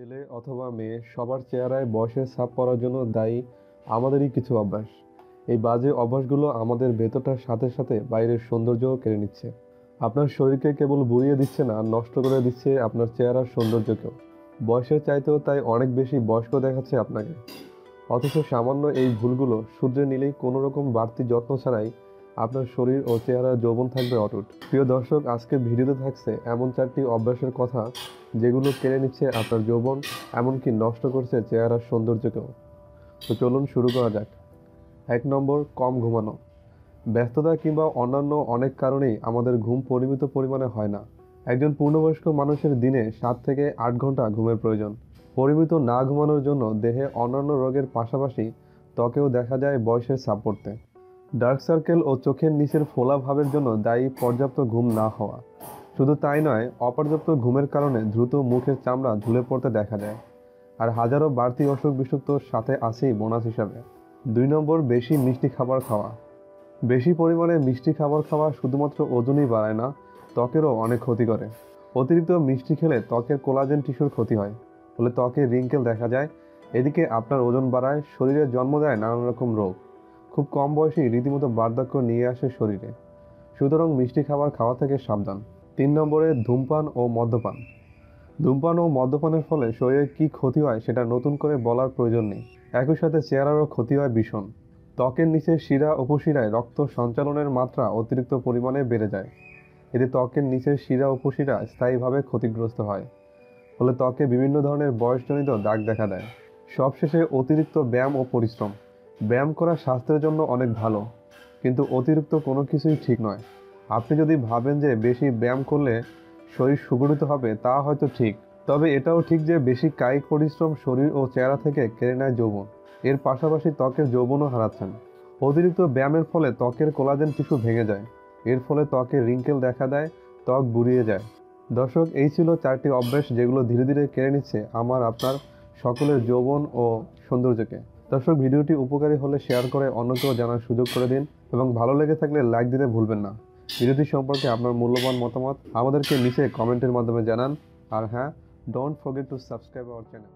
ছেলে অথবা মেয়ে সবার চেহারায় বয়সের ছাপ পড়ার জন্য দায়ী আমাদেরই কিছু অভ্যাস। এই বাজে অভ্যাসগুলো আমাদের ভেতরটার সাথে সাথে বাইরের সৌন্দর্যও কেড়ে নিচ্ছে। আপনার শরীরকে কেবল বুড়িয়ে দিচ্ছে না, নষ্ট করে দিচ্ছে আপনার চেহারার সৌন্দর্যকেও। বয়সের চাইতেও তাই অনেক বেশি বয়স্ক দেখাচ্ছে আপনাকে। অথচ সামান্য এই ভুলগুলো শুধরে নিলেই কোনো রকম বাড়তি যত্ন ছাড়াই আপনার শরীর ও চেহারার যৌবন থাকবে অটুট। প্রিয় দর্শক আজকে ভিডিওতে থাকছে এমন চারটি অভ্যাসের কথা যেগুলো কেড়ে নিচ্ছে আপনার যৌবন, এমনকি নষ্ট করছে চেহারার সৌন্দর্যকেও। তো চলুন শুরু করা যাক। এক নম্বর, কম ঘুমানো। ব্যস্ততা কিংবা অন্যান্য অনেক কারণেই আমাদের ঘুম পরিমিত পরিমাণে হয় না। একজন পূর্ণবয়স্ক মানুষের দিনে সাত থেকে আট ঘণ্টা ঘুমের প্রয়োজন। পরিমিত না ঘুমানোর জন্য দেহে অন্যান্য রোগের পাশাপাশি ত্বকেও দেখা যায় বয়সের ছাপ পড়তে। ডার্ক সার্কেল ও চোখের নিচের ফোলা ভাবের জন্য দায়ী পর্যাপ্ত ঘুম না হওয়া। শুধু তাই নয়, অপর্যাপ্ত ঘুমের কারণে দ্রুত মুখের চামড়া ঝুলে পড়তে দেখা যায়। আর হাজারো বাড়তি অসুখ বিসুখ তো সাথে আসেই বোনাস হিসাবে। দুই নম্বর, বেশি মিষ্টি খাবার খাওয়া। বেশি পরিমাণে মিষ্টি খাবার খাওয়া শুধুমাত্র ওজনই বাড়ায় না, ত্বকেরও অনেক ক্ষতি করে। অতিরিক্ত মিষ্টি খেলে ত্বকের কোলাজেন টিস্যুর ক্ষতি হয়, ফলে ত্বকে রিঙ্কেল দেখা যায়। এদিকে আপনার ওজন বাড়ায়, শরীরে জন্ম দেয় নানান রকম রোগ। খুব কম বয়সেই রীতিমতো বার্ধক্য নিয়ে আসে শরীরে। সুতরাং মিষ্টি খাবার খাওয়া থেকে সাবধান। তিন নম্বরে ধূমপান ও মদ্যপান। ধূমপান ও মদ্যপানের ফলে শরীরে কী ক্ষতি হয় সেটা নতুন করে বলার প্রয়োজন নেই। একই সাথে চেহারারও ক্ষতি হয় ভীষণ। ত্বকের নিচে শিরা উপশিরায় রক্ত সঞ্চালনের মাত্রা অতিরিক্ত পরিমাণে বেড়ে যায়। এতে ত্বকের নিচের শিরা উপশিরা স্থায়ীভাবে ক্ষতিগ্রস্ত হয়। ফলে ত্বকে বিভিন্ন ধরনের বয়সজনিত দাগ দেখা দেয়। সবশেষে অতিরিক্ত ব্যায়াম ও পরিশ্রম। ব্যায়াম করা স্বাস্থ্যের জন্য অনেক ভালো, কিন্তু অতিরিক্ত কোনো কিছুই ঠিক নয়। আপনি যদি ভাবেন যে বেশি ব্যায়াম করলে শরীর সুগঠিত হবে, তা হয়তো ঠিক। তবে এটাও ঠিক যে বেশি কায়িক পরিশ্রম শরীর ও চেহারা থেকে কেড়ে নেয় যৌবন। এর পাশাপাশি ত্বকের যৌবনও হারাচ্ছেন। অতিরিক্ত ব্যায়ামের ফলে ত্বকের কোলাজেন টিস্যু ভেঙে যায়। এর ফলে ত্বকে রিঙ্কেল দেখা দেয়, ত্বক বুড়িয়ে যায়। দর্শক, এই ছিল চারটি অভ্যাস যেগুলো ধীরে ধীরে কেড়ে নিচ্ছে আমার, আপনার, সকলের যৌবন ও সৌন্দর্যকে। দর্শক, ভিডিওটি উপকারী হলে শেয়ার করে অন্যকেও জানার সুযোগ করে দিন এবং ভালো লেগে থাকলে লাইক দিতে ভুলবেন না। ভিডিওটি সম্পর্কে আপনার মূল্যবান মতামত আমাদেরকে নিচে কমেন্টের মাধ্যমে জানান। আর হ্যাঁ don't forget to subscribe our channel